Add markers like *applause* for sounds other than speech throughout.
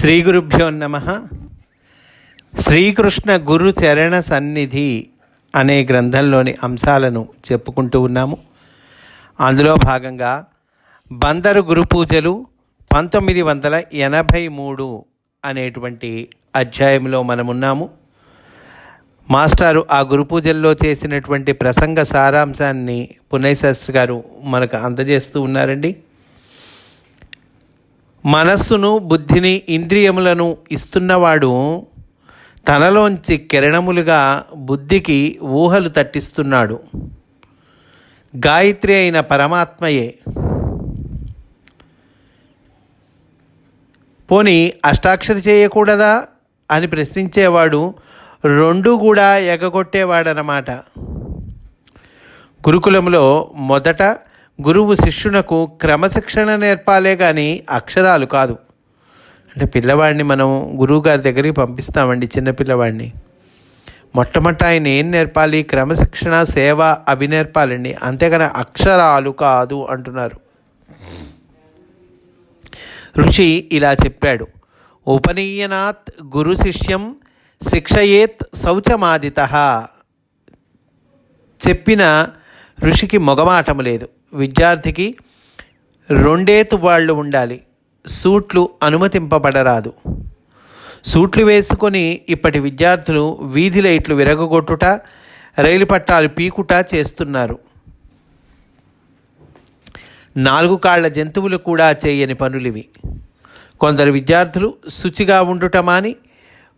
శ్రీ గురుభ్యో నమ. శ్రీకృష్ణ గురు చరణ సన్నిధి అనే గ్రంథంలోని అంశాలను చెప్పుకుంటూ ఉన్నాము. అందులో భాగంగా బందరు గురు పూజలు పంతొమ్మిది వందల ఎనభై మూడు అనేటువంటి అధ్యాయంలో మనమున్నాము. మాస్టారు ఆ గురు పూజల్లో చేసినటువంటి ప్రసంగ సారాంశాన్ని పునయశాస్త్రి గారు మనకు అందజేస్తూ ఉన్నారండి. మనస్సును బుద్ధిని ఇంద్రియములను ఇస్తున్నవాడు తనలోంచి కిరణములుగా బుద్ధికి ఊహలు తట్టిస్తున్నాడు. గాయత్రి అయిన పరమాత్మయే. పోని అష్టాక్షరి చేయకూడదా అని ప్రశ్నించేవాడు రెండు కూడా ఎగగొట్టేవాడనమాట గురుకులంలో మొదట గురువు శిష్యునకు క్రమశిక్షణ నేర్పాలే కానీ అక్షరాలు కాదు. అంటే పిల్లవాడిని మనం గురువు గారి దగ్గరికి పంపిస్తామండి చిన్న పిల్లవాడిని. మొట్టమొదట ఆయన ఏం నేర్పాలి? క్రమశిక్షణ సేవ అవి నేర్పాలండి. అంతేగాని అక్షరాలు కాదు అంటున్నారు. ఋషి ఇలా చెప్పాడు. ఉపనీయనాత్ గురు శిష్యం శిక్షయేత్ శౌచమాదిత. చెప్పిన ఋషికి మొగమాటము లేదు. విద్యార్థికి రెండేతు వాళ్ళు ఉండాలి. సూట్లు అనుమతింపబడరాదు. సూట్లు వేసుకొని ఇప్పటి విద్యార్థులు వీధి లైట్లు విరగగొట్టుట రైలు పట్టాలు పీకుట చేస్తున్నారు. నాలుగు కాళ్ళ జంతువులు కూడా చేయని పనులివి. కొందరు విద్యార్థులు శుచిగా ఉండుట మాని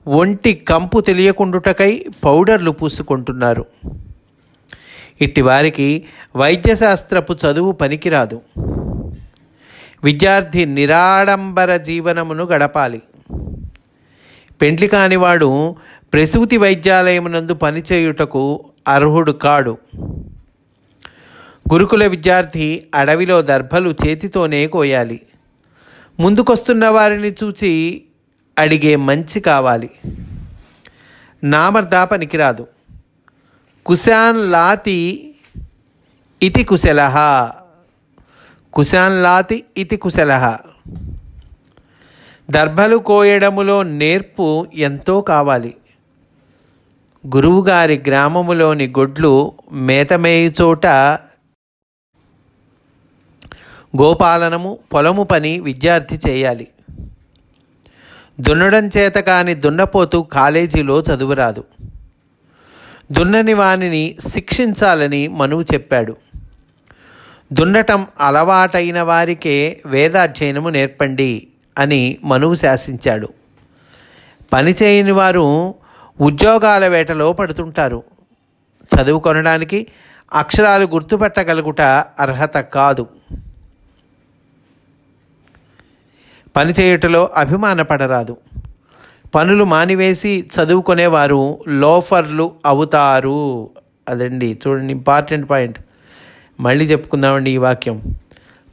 ఒంటి కంపు తెలియకుండుటకై పౌడర్లు పూసుకుంటున్నారు. ఇట్టి వారికి వైద్యశాస్త్రపు చదువు పనికిరాదు. విద్యార్థి నిరాడంబర జీవనమును గడపాలి. పెండ్లి కానివాడు ప్రసూతి వైద్యాలయమునందు పనిచేయుటకు అర్హుడు కాడు. గురుకుల విద్యార్థి అడవిలో దర్భలు చేతితోనే కోయాలి. ముందుకొస్తున్న వారిని చూచి అడిగే మంచి కావాలి. నామర్దా పనికిరాదు. కుశాన్ లాతి ఇతి కుశల కుశాన్ లాతి ఇతి కుశల దర్భలు కోయడములో నేర్పు ఎంతో కావాలి. గురువుగారి గ్రామములోని గొడ్లు మేతమేయు చోట గోపాలనము పొలము పని విద్యార్థి చేయాలి. దున్నడం చేత కాని దున్నపోతూ కాలేజీలో చదువురాదు. దున్నని వానిని శిక్షించాలని మనువు చెప్పాడు. దున్నటం అలవాటైన వారికే వేదాధ్యయనము నేర్పండి అని మనువు శాసించాడు. పని చేయని వారు ఉద్యోగాల వేటలో పడుతుంటారు. చదువు కొనడానికి అక్షరాలు గుర్తుపట్టగలుగుట అర్హత కాదు. పని చేయుటలో అభిమానపడరాదు. పనులు మానివేసి చదువుకునేవారు లోఫర్లు అవుతారు. అదండి చూడండి ఇంపార్టెంట్ పాయింట్. మళ్ళీ చెప్పుకుందామండి ఈ వాక్యం.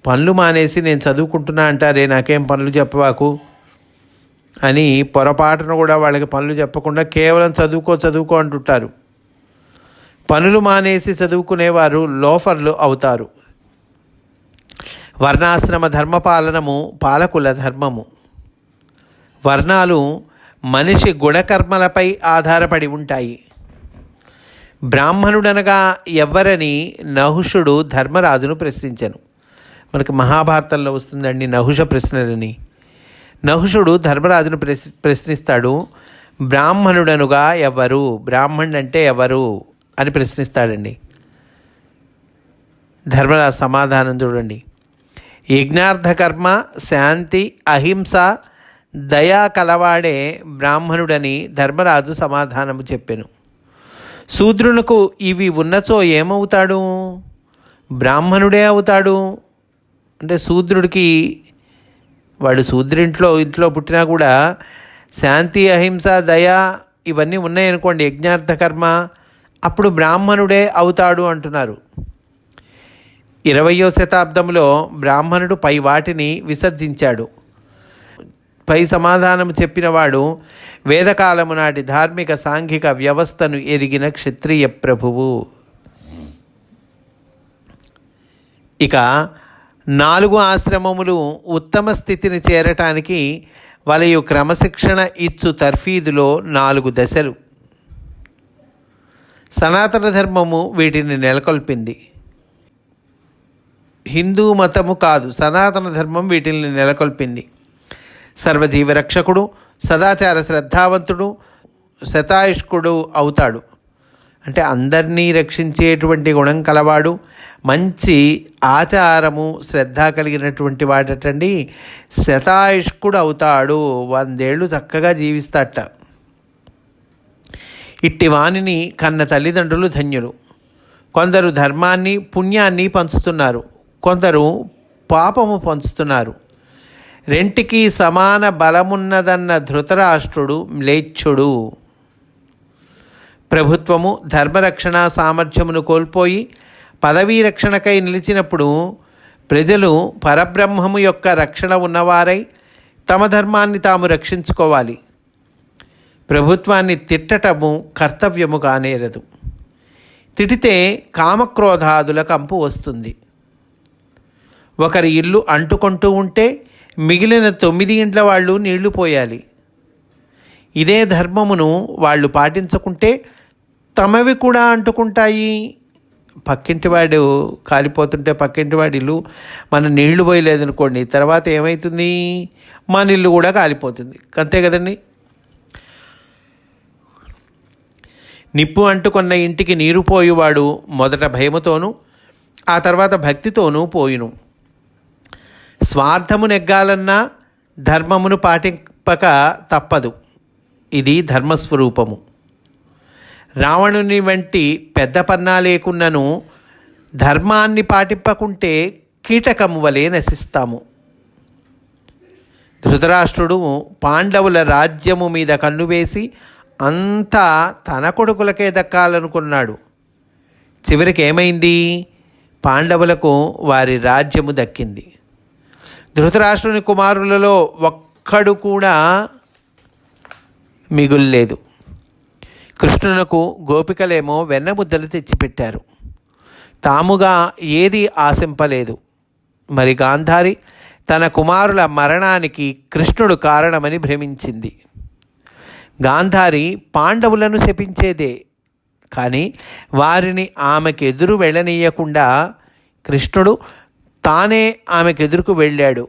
పనులు మానేసి నేను చదువుకుంటున్నా అంటారే నాకేం పనులు చెప్పవాకు? అని పొరపాటున కూడా వాళ్ళకి పనులు చెప్పకుండా కేవలం చదువుకో చదువుకో అంటుంటారు. పనులు మానేసి చదువుకునేవారు లోఫర్లు అవుతారు. వర్ణాశ్రమ ధర్మపాలనము పాలకుల ధర్మము. వర్ణాలు మనిషి గుణకర్మలపై ఆధారపడి ఉంటాయి. బ్రాహ్మణుడనగా ఎవ్వరని నహుషుడు ధర్మరాజును ప్రశ్నించను. మనకి మహాభారతంలో వస్తుందండి నహుష ప్రశ్నలని. నహుషుడు ధర్మరాజును ప్రశ్ ప్రశ్నిస్తాడు బ్రాహ్మణుడనుగా ఎవరు? బ్రాహ్మణుడు అంటే ఎవరు? అని ప్రశ్నిస్తాడండి. ధర్మరాజు సమాధానం చూడండి. యజ్ఞార్థకర్మ శాంతి అహింస దయా కలవాడే బ్రాహ్మణుడని ధర్మరాజు సమాధానము చెప్పెను. శూద్రునకు ఇవి ఉన్నచో ఏమవుతాడు? బ్రాహ్మణుడే అవుతాడు? అంటే శూద్రుడికి వాడు శూద్రింట్లో ఇంట్లో పుట్టినా కూడా శాంతి అహింస దయ ఇవన్నీ ఉన్నాయనుకోండి యజ్ఞార్థ కర్మ అప్పుడు బ్రాహ్మణుడే అవుతాడు అంటున్నారు. ఇరవయో శతాబ్దంలో బ్రాహ్మణుడు పై వాటిని విసర్జించాడు. పై సమాధానం చెప్పినవాడు వేదకాలము నాటి ధార్మిక సాంఘిక వ్యవస్థను ఎరిగిన క్షత్రియ ప్రభువు. ఇక నాలుగు ఆశ్రమములు ఉత్తమ స్థితిని చేరటానికి వలయు క్రమశిక్షణ ఇచ్చు తర్ఫీదులో నాలుగు దశలు. సనాతన ధర్మము వీటిని నెలకొల్పింది. హిందూ మతము కాదు సనాతన ధర్మం వీటిని నెలకొల్పింది. సర్వజీవరక్షకుడు సదాచార శ్రద్ధావంతుడు శతాయుష్కుడు అవుతాడు. అంటే అందరినీ రక్షించేటువంటి గుణం కలవాడు మంచి ఆచారము శ్రద్ధ కలిగినటువంటి వాడటండి శతాయుష్కుడు అవుతాడు. వందేళ్ళు చక్కగా జీవిస్తాట ఇట్టి వాణిని కన్న తల్లిదండ్రులు ధన్యులు. కొందరు ధర్మాన్ని పుణ్యాన్ని పంచుతున్నారు. కొందరు పాపము పంచుతున్నారు. రెంటికి సమాన బలమున్నదన్న ధృతరాష్ట్రుడు మ్లేచ్ఛుడు. ప్రభుత్వము ధర్మరక్షణ సామర్థ్యమును కోల్పోయి పదవీ రక్షణకై నిలిచినప్పుడు ప్రజలు పరబ్రహ్మము యొక్క రక్షణ ఉన్నవారై తమ ధర్మాన్ని తాము రక్షించుకోవాలి. ప్రభుత్వాన్ని తిట్టటము కర్తవ్యము కానేరదు తిటితే కామక్రోధాదుల కంపు వస్తుంది. ఒకరి ఇల్లు అంటుకుంటూ ఉంటే మిగిలిన తొమ్మిది ఇంట్ల వాళ్ళు నీళ్ళు పోయాలి. ఇదే ధర్మమును వాళ్ళు పాటించకుంటే తమవి కూడా అంటుకుంటాయి. పక్కింటివాడు కాలిపోతుంటే పక్కింటివాడి ఇల్లు మన నీళ్ళు పోయలేదనుకోండి తర్వాత ఏమవుతుంది మన ఇల్లు కూడా కాలిపోతుంది. అంతే కదండి? నిప్పు అంటుకున్న ఇంటికి నీరు పోయేవాడు మొదట భయముతోనూ ఆ తర్వాత భక్తితోనూ పోయిను. స్వార్థము నెగ్గాలన్నా ధర్మమును పాటింపక తప్పదు. ఇది ధర్మస్వరూపము. రావణుని వంటి పెద్ద పన్నా లేకున్నను ధర్మాన్ని పాటింపకుంటే కీటకము వలె నశిస్తాము. ధృతరాష్ట్రుడు పాండవుల రాజ్యము మీద కన్ను వేసి అంతా తన కొడుకులకే దక్కాలనుకున్నాడు. చివరికి ఏమైంది? పాండవులకు వారి రాజ్యము దక్కింది. ధృతరాష్ట్రుని కుమారులలో ఒక్కడు కూడా మిగుల్లేదు. కృష్ణునకు గోపికలేమో వెన్నముద్దలు తెచ్చిపెట్టారు. తాముగా ఏది ఆశింపలేదు. మరి గాంధారి తన కుమారుల మరణానికి కృష్ణుడు కారణమని భ్రమించింది. గాంధారి పాండవులను శపించేదే కానీ వారిని ఆమెకు ఎదురు వెళ్ళనీయకుండా కృష్ణుడు తానే ఆమెకు ఎదురుకు వెళ్ళాడు.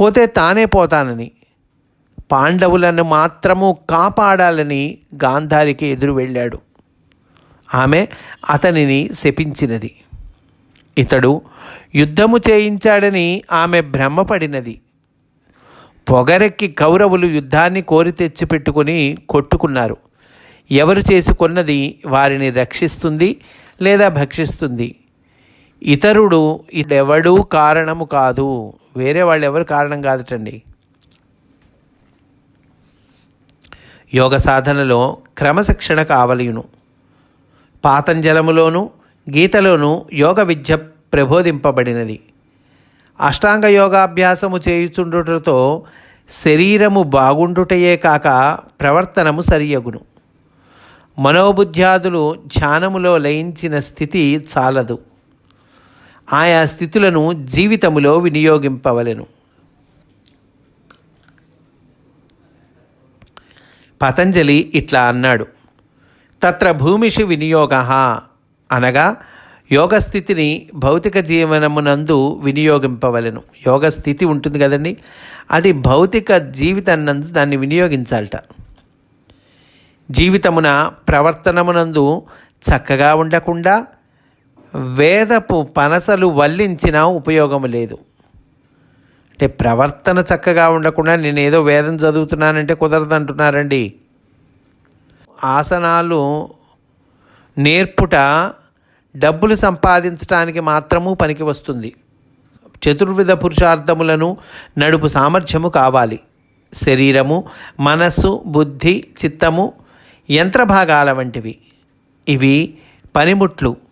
పోతే తానే పోతానని పాండవులను మాత్రము కాపాడాలని గాంధారికి ఎదురు వెళ్ళాడు. ఆమె అతనిని శపించినది. ఇతడు యుద్ధము చేయించాడని ఆమె భ్రమపడినది. పొగరెక్కి కౌరవులు యుద్ధాన్ని కోరి తెచ్చిపెట్టుకుని కొట్టుకున్నారు. ఎవరు చేసుకున్నది వారిని రక్షిస్తుంది లేదా భక్షిస్తుంది? ఇతరుడు ఇదెవడూ కారణము కాదు. వేరే వాళ్ళు ఎవరు కారణం కాదటండి. యోగ సాధనలో క్రమశిక్షణ కావలియును. పాతంజలములోను గీతలోను యోగ విద్య ప్రబోధింపబడినది. అష్టాంగ యోగాభ్యాసము చేయుచుండుటతో శరీరము బాగుండుటయే కాక ప్రవర్తనము సరియగును. మనోబుద్ధ్యాదులు ధ్యానములో లయించిన స్థితి చాలదు. ఆయా స్థితులను జీవితములో వినియోగింపవలెను. పతంజలి ఇట్లా అన్నాడు. తత్ర భూమిషు వినియోగ అనగా యోగస్థితిని భౌతిక జీవనమునందు వినియోగింపవలెను. యోగ స్థితి ఉంటుంది కదండి అది భౌతిక జీవితాన్నందు దాన్ని వినియోగించాలట. జీవితమున ప్రవర్తనమునందు చక్కగా ఉండకుండా వేదపు పనసలు వల్లించినా ఉపయోగం లేదు. అంటే ప్రవర్తన చక్కగా ఉండకుండా నేను ఏదో వేదం చదువుతున్నానంటే కుదరదు అంటున్నారండి ఆసనాలు నేర్పుట డబ్బులు సంపాదించడానికి మాత్రము పనికి వస్తుంది. చతుర్విధ పురుషార్థములను నడుపు సామర్థ్యము కావాలి. శరీరము మనస్సు బుద్ధి చిత్తము యంత్రభాగాల వంటివి. ఇవి పనిముట్లు.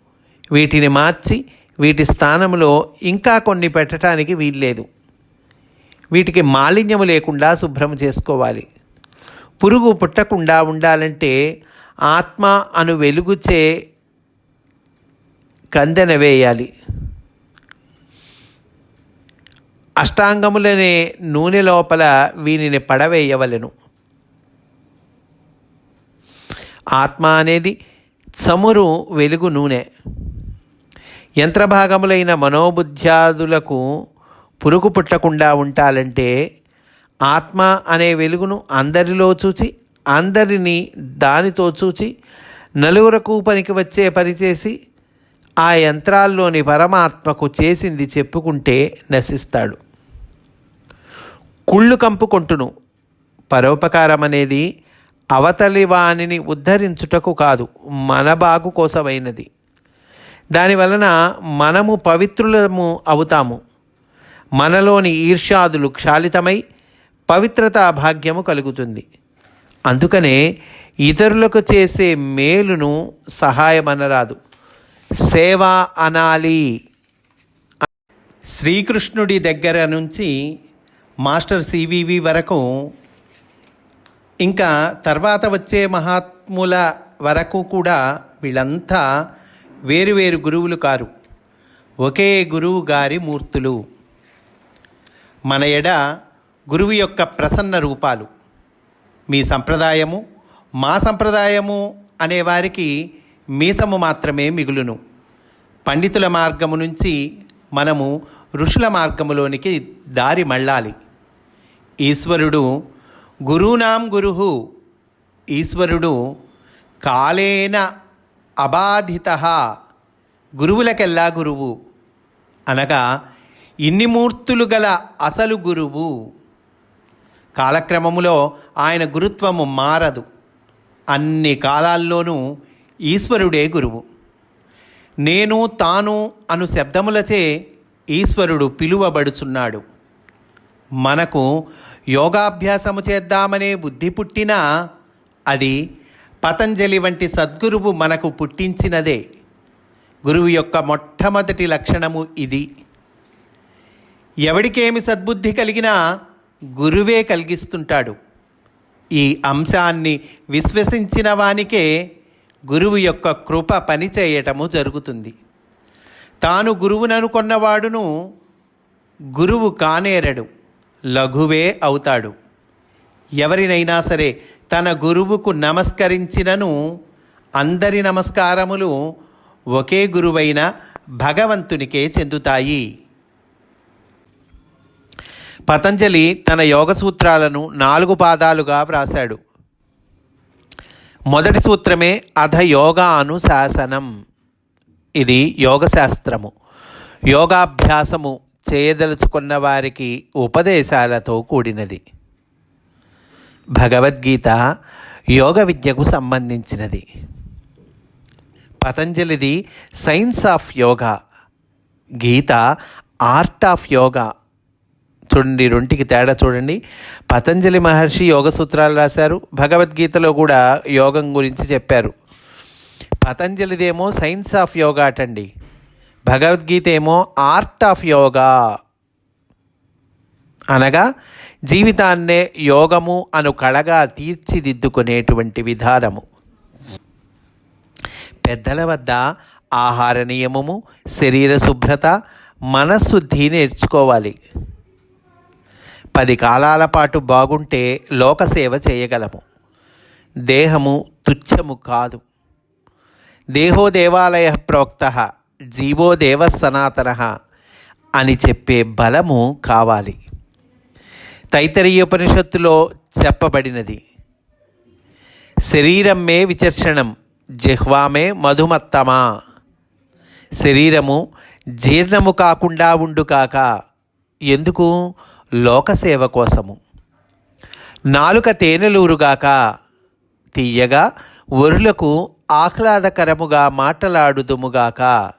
వీటిని మార్చి వీటి స్థానంలో ఇంకా కొన్ని పెట్టడానికి వీల్లేదు. వీటికి మాలిన్యము లేకుండా శుభ్రం చేసుకోవాలి. పురుగు పుట్టకుండా ఉండాలంటే ఆత్మ అను వెలుగుచే కందెన వేయాలి. అష్టాంగములనే నూనె లోపల వీనిని పడవేయవలెను. ఆత్మ అనేది చమురు వెలుగు నూనె. యంత్రభాగములైన మనోబుద్ధ్యాదులకు పురుగు పుట్టకుండా ఉండాలంటే ఆత్మ అనే వెలుగును అందరిలో చూచి అందరినీ దానితో చూచి నలుగురకు పనికి వచ్చే పని చేసి ఆ యంత్రాల్లోని పరమాత్మకు చేసింది చెప్పుకుంటే నశిస్తాడు. కుళ్ళు కంపుకొంటును. పరోపకారం అనేది అవతలి వాణిని ఉద్ధరించుటకు కాదు మన బాగు కోసమైనది. దానివలన మనము పవిత్రులము అవుతాము. మనలోని ఈర్ష్యాదులు క్షాళితమై పవిత్రతా భాగ్యము కలుగుతుంది. అందుకనే ఇతరులకు చేసే మేలును సహాయమనరాదు. సేవ అనాలి. శ్రీకృష్ణుడి దగ్గర నుంచి మాస్టర్ సివివి వరకు ఇంకా తర్వాత వచ్చే మహాత్ముల వరకు కూడా వీళ్ళంతా వేరువేరు గురువులు కారు. ఒకే గురువు గారి మూర్తులు. మన ఎడ గురువు యొక్క ప్రసన్న రూపాలు. మీ సంప్రదాయము మా సంప్రదాయము అనేవారికి మీసము మాత్రమే మిగులును. పండితుల మార్గము నుంచి మనము ఋషుల మార్గములోనికి దారి మళ్ళాలి. ఈశ్వరుడు గురూనాం గురుహు. ఈశ్వరుడు కాలేన అబాధిత. గురువులకెల్లా గురువు? అనగా ఇన్ని మూర్తులు గల అసలు గురువు. కాలక్రమములో ఆయన గురుత్వము మారదు. అన్ని కాలాల్లోనూ ఈశ్వరుడే గురువు. నేను తాను అను శబ్దములచే ఈశ్వరుడు పిలువబడుచున్నాడు. మనకు యోగాభ్యాసము చేద్దామనే బుద్ధి పుట్టినా అది పతంజలి వంటి సద్గురువు మనకు పుట్టించినదే. గురువు యొక్క మొట్టమొదటి లక్షణము ఇది. ఎవడికేమి సద్బుద్ధి కలిగినా గురువే కలిగిస్తుంటాడు. ఈ అంశాన్ని విశ్వసించిన వానికే గురువు యొక్క కృప పనిచేయటము జరుగుతుంది. తాను గురువుననుకున్నవాడును గురువు కానేరడు లఘువే అవుతాడు. ఎవరినైనా సరే తన గురువుకు నమస్కరించినను అందరి నమస్కారములు ఒకే గురువైన భగవంతునికే చెందుతాయి. పతంజలి తన యోగ సూత్రాలను నాలుగు పాదాలుగా వ్రాశాడు. మొదటి సూత్రమే అధ యోగానుశాసనం. ఇది యోగశాస్త్రము. యోగాభ్యాసము చేయదలుచుకున్న వారికి ఉపదేశాలతో కూడినది. భగవద్గీత యోగ విద్యకు సంబంధించినది. పతంజలిది science of yoga. Gita art of yoga. చూడండి రెంటికి తేడా చూడండి. పతంజలి మహర్షి యోగ సూత్రాలు రాశారు. భగవద్గీతలో కూడా యోగం గురించి చెప్పారు. పతంజలిదేమో సైన్స్ ఆఫ్ యోగా అటండి. భగవద్గీత ఏమో ఆర్ట్ ఆఫ్ యోగా. అనగా జీవితాన్నే యోగము అను కళగా తీర్చిదిద్దుకునేటువంటి విధానము. పెద్దల వద్ద ఆహార నియమము శరీర శుభ్రత మనశుద్ధి నేర్చుకోవాలి. పది కాలాల పాటు బాగుంటే లోకసేవ చేయగలము. దేహము తుచ్చము కాదు. దేహో దేవాలయ ప్రోక్త జీవో దేవ సనాతన అని చెప్పే బలము కావాలి. తైతరీయోపనిషత్తులో చెప్పబడినది. శరీరం మే విచర్షణం జిహ్వామే మధుమత్తమా. శరీరము జీర్ణము కాకుండా ఉండు కాక ఎందుకు? లోకసేవ కోసము. నాలుక తేనెలూరుగాక తీయగా ఒరులకు ఆహ్లాదకరముగా మాటలాడుదుముగాక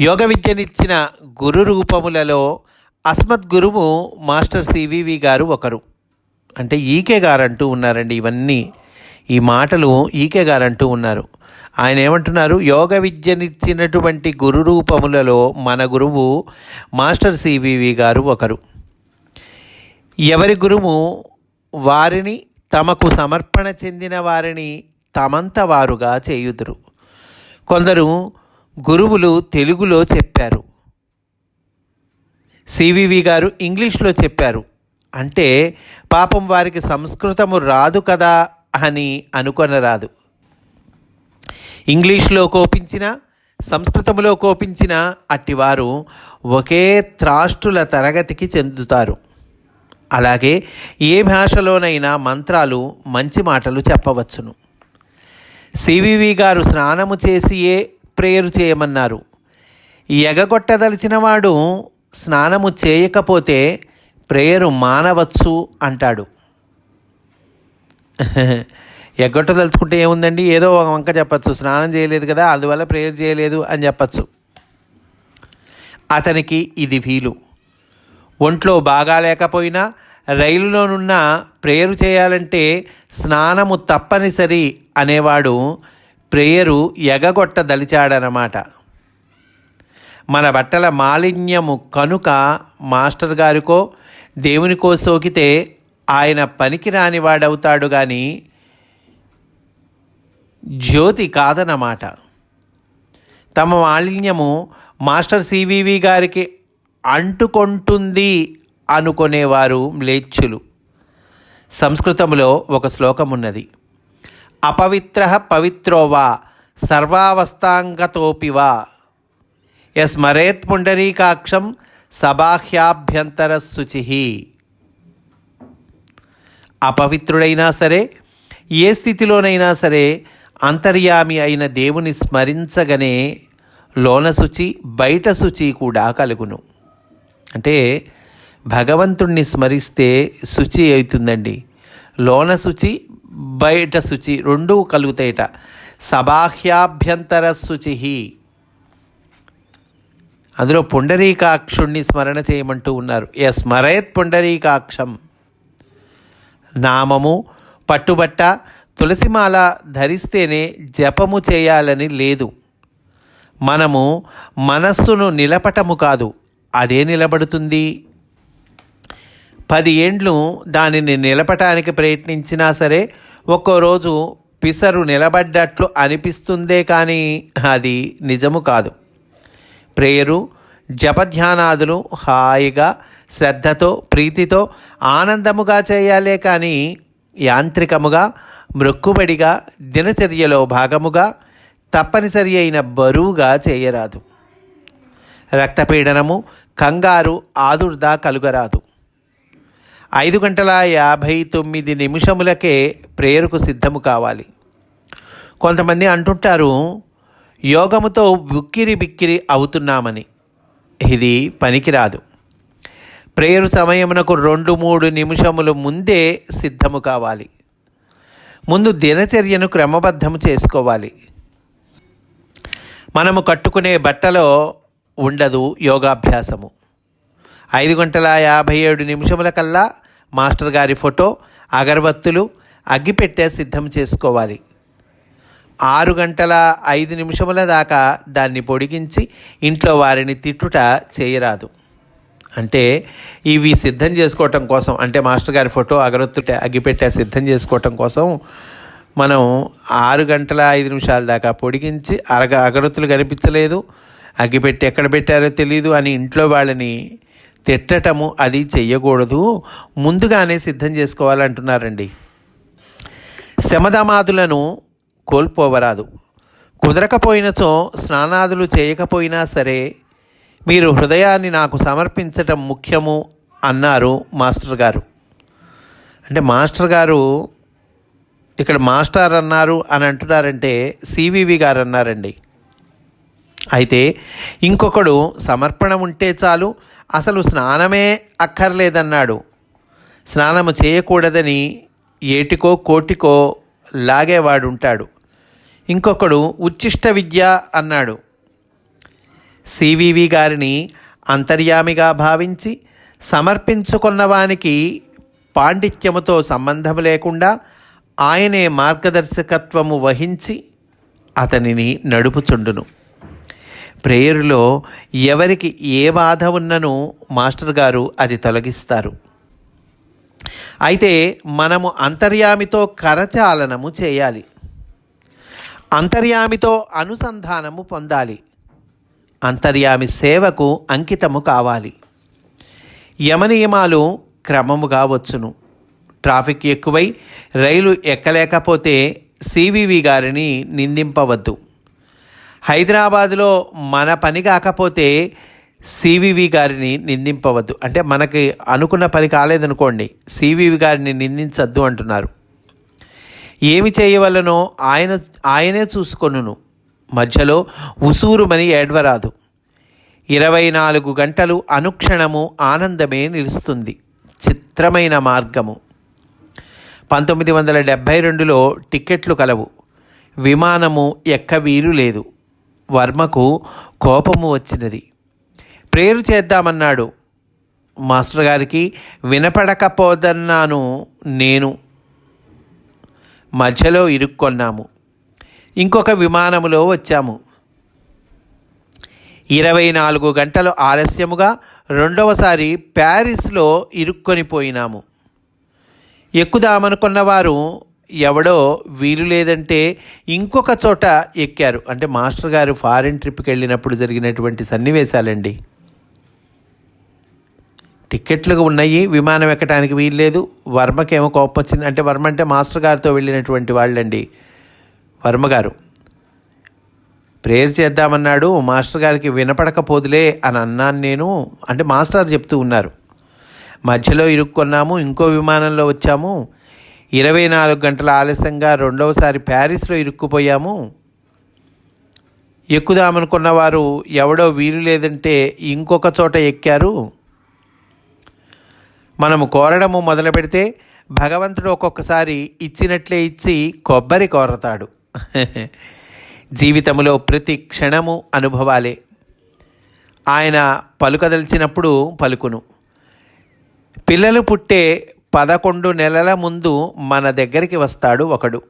యోగ విద్యనిచ్చిన గురు రూపములలో అస్మత్ గురువు మాస్టర్ సివివి గారు ఒకరు. అంటే ఈకే గారు అంటూ ఉన్నారండి ఇవన్నీ. ఈ మాటలు ఈకే గారు అంటూ ఉన్నారు. ఆయన ఏమంటున్నారు యోగ విద్యనిచ్చినటువంటి గురు రూపములలో మన గురువు మాస్టర్ సివివి గారు ఒకరు. ఎవరి గురువు? వారిని తమకు సమర్పణ చెందిన వారిని తమంత వారుగా చేయుదురు. కొందరు గురువులు తెలుగులో చెప్పారు. సివివి గారు ఇంగ్లీష్లో చెప్పారు. అంటే పాపం వారికి సంస్కృతము రాదు కదా అని అనుకొనరాదు. ఇంగ్లీష్లో కోపించిన సంస్కృతములో కోపించిన అట్టివారు ఒకే త్రాష్టుల తరగతికి చెందుతారు. అలాగే ఏ భాషలోనైనా మంత్రాలు మంచి మాటలు చెప్పవచ్చును. సివివి గారు స్నానము చేసియే ప్రేయరు చేయమన్నారు. ఎగగొట్టదలిచిన వాడు స్నానము చేయకపోతే ప్రేయరు మానవచ్చు అంటాడు. *laughs* ఎగ్గొట్టదలుచుకుంటే ఏముందండి? ఏదో ఒక వంక చెప్పచ్చు. స్నానం చేయలేదు కదా అందువల్ల ప్రేయర్ చేయలేదు అని చెప్పచ్చు. అతనికి ఇది వీలు. ఒంట్లో బాగా లేకపోయినా రైలులోనున్న ప్రేయరు చేయాలంటే స్నానము తప్పనిసరి అనేవాడు ప్రేయరు ఎగగొట్టదలిచాడనమాట. మన బట్టల మాలిన్యము కనుక మాస్టర్ గారికో దేవునికో సోకితే ఆయన పనికి రానివాడవుతాడు కానీ జ్యోతి కాదన్నమాట. తమ మాలిన్యము మాస్టర్ సివివి గారికి అంటుకొంటుంది అనుకునేవారు మ్లేచ్చులు సంస్కృతంలో ఒక శ్లోకం ఉన్నది అపవిత్ర పవిత్రోవా సర్వావస్థాంగతోపివా యస్మరేత్ పుండరీకాక్షం సబాహ్యాభ్యంతర శుచి అపవిత్రుడైనా సరే ఏ స్థితిలోనైనా సరే అంతర్యామి అయిన దేవుని స్మరించగనే లోన శుచి బయట శుచి కూడా కలుగును. అంటే భగవంతుణ్ణి స్మరిస్తే శుచి అవుతుందండి. లోన శుచి బయట శుచి రెండూ కలుగుతాయట. సబాహ్యాభ్యంతర శుచి అందులో పుండరీకాక్షుణ్ణి స్మరణ చేయమంటూ ఉన్నారు. ఎ స్మరయత్ పుండరీకాక్షం? నామము పట్టుబట్ట తులసిమాల ధరిస్తేనే జపము చేయాలని లేదు. మనము మనస్సును నిలపటము కాదు. అదే నిలబడుతుంది. పది ఏండ్లు దానిని నిలపటానికి ప్రయత్నించినా సరే ఒక్కో రోజు పిసరు నిలబడ్డట్లు అనిపిస్తుందే కానీ అది నిజము కాదు. ప్రేయరు జపధ్యానాదులు హాయిగా శ్రద్ధతో ప్రీతితో ఆనందముగా చేయాలే కానీ యాంత్రికముగా మృక్కుబడిగా దినచర్యలో భాగముగా తప్పనిసరి అయిన బరువుగా చేయరాదు. రక్తపీడనము కంగారు ఆదుర్దా కలుగరాదు. ఐదు గంటల యాభై తొమ్మిది నిమిషములకే ప్రేయరుకు సిద్ధము కావాలి. కొంతమంది అంటుంటారు యోగముతో ఉక్కిరి బిక్కిరి అవుతున్నామని. ఇది పనికిరాదు. ప్రేయర్ సమయమునకు రెండు మూడు నిమిషములు ముందే సిద్ధము కావాలి. ముందు దినచర్యను క్రమబద్ధము చేసుకోవాలి. మనము కట్టుకునే బట్టలో ఉండదు యోగాభ్యాసము. ఐదు గంటల యాభై ఏడు నిమిషముల కల్లా మాస్టర్ గారి ఫోటో అగరబత్తులు అగ్గిపెట్టే సిద్ధం చేసుకోవాలి. ఆరు గంటల ఐదు నిమిషముల దాకా దాన్ని పొడిగించి ఇంట్లో వారిని తిట్టుట చేయరాదు. అంటే ఇవి సిద్ధం చేసుకోవటం కోసం అంటే మాస్టర్ గారి ఫోటో అగరొత్తుట అగ్గిపెట్టే సిద్ధం చేసుకోవటం కోసం మనం ఆరు గంటల ఐదు నిమిషాల దాకా పొడిగించి అరగ అగరొత్తులు కనిపించలేదు. అగ్గిపెట్టి ఎక్కడ పెట్టారో తెలియదు అని ఇంట్లో వాళ్ళని తిట్టటము అది చెయ్యకూడదు. ముందుగానే సిద్ధం చేసుకోవాలంటున్నారండి. శమదమాదులను కోల్పోవరాదు. కుదరకపోయినచో స్నానాదులు చేయకపోయినా సరే మీరు హృదయాన్ని నాకు సమర్పించటం ముఖ్యము అన్నారు మాస్టర్ గారు. అంటే మాస్టర్ గారు ఇక్కడ మాస్టర్ అన్నారు అని అంటున్నారంటే సివివి గారు అన్నారండి. అయితే ఇంకొకడు సమర్పణ ఉంటే చాలు అసలు స్నానమే అక్కర్లేదన్నాడు. స్నానము చేయకూడదని ఏటికో కోటికో లాగేవాడు ఉంటాడు ఇంకొకడు ఉచ్చిష్ట విద్య అన్నాడు. సివివి గారిని అంతర్యామిగా భావించి సమర్పించుకున్నవానికి పాండిత్యముతో సంబంధం లేకుండా ఆయనే మార్గదర్శకత్వము వహించి అతనిని నడుపుచుండును. ప్రేయరులో ఎవరికి ఏ బాధ ఉన్ననూ మాస్టర్ గారు అది తొలగిస్తారు. అయితే మనము అంతర్యామితో కరచాలనము చేయాలి. అంతర్యామితో అనుసంధానము పొందాలి. అంతర్యామి సేవకు అంకితము కావాలి. యమనియమాలు క్రమముగా వచ్చును. ట్రాఫిక్ ఎక్కువై రైలు ఎక్కలేకపోతే సివివి గారిని నిందింపవద్దు. హైదరాబాదులో మన పని కాకపోతే సివివి గారిని నిందింపవద్దు. అంటే మనకి అనుకున్న పని కాలేదనుకోండి సివివి గారిని నిందించద్దు అంటున్నారు. ఏమి చేయవలనో ఆయన ఆయనే చూసుకొనును. మధ్యలో ఉసూరుమని ఏడ్వరాదు. ఇరవై నాలుగు గంటలు అనుక్షణము ఆనందమే నిలుస్తుంది. చిత్రమైన మార్గము. పంతొమ్మిది వందల డెబ్భై రెండులో టిక్కెట్లు కలవు. విమానము ఎక్క వీలు లేదు. వర్మకు కోపము వచ్చినది. ప్రేరు చేద్దామన్నాడు. మాస్టర్ గారికి వినపడకపోదన్నాను నేను. మధ్యలో ఇరుక్కొన్నాము. ఇంకొక విమానములో వచ్చాము. ఇరవై నాలుగు గంటలు ఆలస్యముగా రెండవసారి ప్యారిస్లో ఇరుక్కొని పోయినాము. ఎక్కుదామనుకున్న వారు ఎవడో వీలు లేదంటే ఇంకొక చోట ఎక్కారు. అంటే మాస్టర్ గారు ఫారిన్ ట్రిప్కి వెళ్ళినప్పుడు జరిగినటువంటి సన్నివేశాలండి. టిక్కెట్లు ఉన్నాయి విమానం ఎక్కడానికి వీలు లేదు వర్మకేమో కోపం వచ్చింది అంటే వర్మ అంటే మాస్టర్ గారితో వెళ్ళినటువంటి వాళ్ళండి. వర్మగారు ప్రేయర్ చేద్దామన్నాడు. మాస్టర్ గారికి వినపడకపోదులే అని అన్నాను నేను. అంటే మాస్టర్ చెప్తూ ఉన్నారు. మధ్యలో ఇరుక్కున్నాము ఇంకో విమానంలో వచ్చాము. ఇరవై నాలుగు గంటల ఆలస్యంగా రెండవసారి ప్యారిస్లో ఇరుక్కుపోయాము. ఎక్కుదామనుకున్న వారు ఎవడో వీలు లేదంటే ఇంకొక చోట ఎక్కారు. మనము కోరడము మొదలు పెడితే భగవంతుడు ఒక్కొక్కసారి ఇచ్చినట్లే ఇచ్చి కొబ్బరి కోరతాడు. *laughs* జీవితంలో ప్రతి క్షణము అనుభవాలే. ఆయన పలుకదలిచినప్పుడు పలుకును. పిల్లలు పుట్టే పదకొండు నెలల ముందు మన దగ్గరికి వస్తాడు ఒకడు.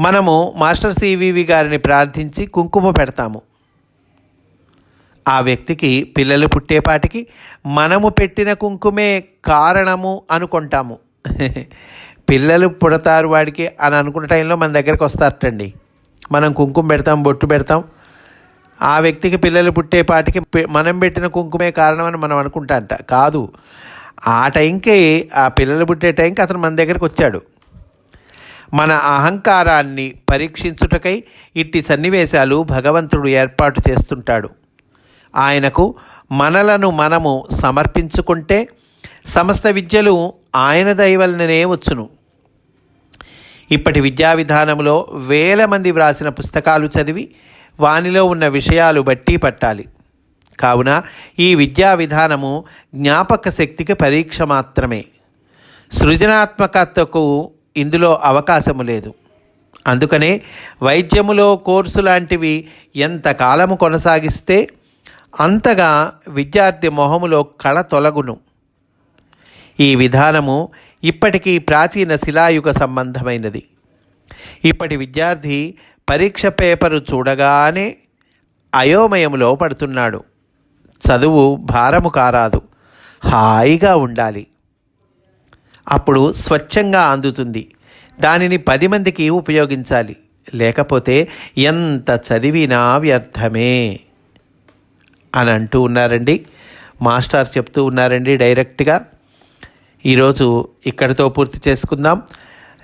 మనము మాస్టర్ సివివి గారిని ప్రార్థించి కుంకుమ పెడతాము. ఆ వ్యక్తికి పిల్లలు పుట్టేపాటికి మనము పెట్టిన కుంకుమే కారణము అనుకుంటాము. *laughs* పిల్లలు పుడతారు వాడికి అని అనుకున్న టైంలో మన దగ్గరకు వస్తారటండి. మనం కుంకుమ పెడతాం బొట్టు పెడతాం. ఆ వ్యక్తికి పిల్లలు పుట్టేపాటికి మనం పెట్టిన కుంకుమే కారణం అని మనం అనుకుంటాంట. కాదు. ఆ టైంకి ఆ పిల్లలు పుట్టే టైంకి అతను మన దగ్గరకు వచ్చాడు. మన అహంకారాన్ని పరీక్షించుటకై ఇట్టి సన్నివేశాలు భగవంతుడు ఏర్పాటు చేస్తుంటాడు. ఆయనకు మనలను మనము సమర్పించుకుంటే సమస్త విద్యలు ఆయన దయవలననే వచ్చును. ఇప్పటి విద్యా విధానంలో వేల మంది వ్రాసిన పుస్తకాలు చదివి వానిలో ఉన్న విషయాలు బట్టి పట్టాలి. కావున ఈ విద్యా విధానము జ్ఞాపక శక్తికి పరీక్ష మాత్రమే. సృజనాత్మకతకు ఇందులో అవకాశము లేదు. అందుకనే వైద్యములో కోర్సు లాంటివి ఎంతకాలము కొనసాగిస్తే అంతగా విద్యార్థి మొహములో కళ తొలగును. ఈ విధానము ఇప్పటికీ ప్రాచీన శిలాయుగ సంబంధమైనది. ఇప్పటి విద్యార్థి పరీక్ష పేపరు చూడగానే అయోమయంలో పడుతున్నాడు. చదువు భారము కారాదు హాయిగా ఉండాలి. అప్పుడు స్వచ్ఛంగా అందుతుంది. దానిని పది మందికి ఉపయోగించాలి. లేకపోతే ఎంత చదివినా వ్యర్థమే. అని అంటూ ఉన్నారండి. మాస్టర్ చెప్తూ ఉన్నారండి డైరెక్ట్గా. ఈరోజు ఇక్కడితో పూర్తి చేసుకుందాం.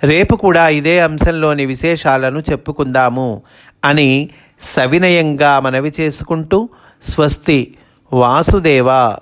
రేపు కూడా ఇదే అంశంలోని విశేషాలను చెప్పుకుందాము అని సవినయంగా మనవి చేసుకుంటూ స్వస్తి వాసుదేవ.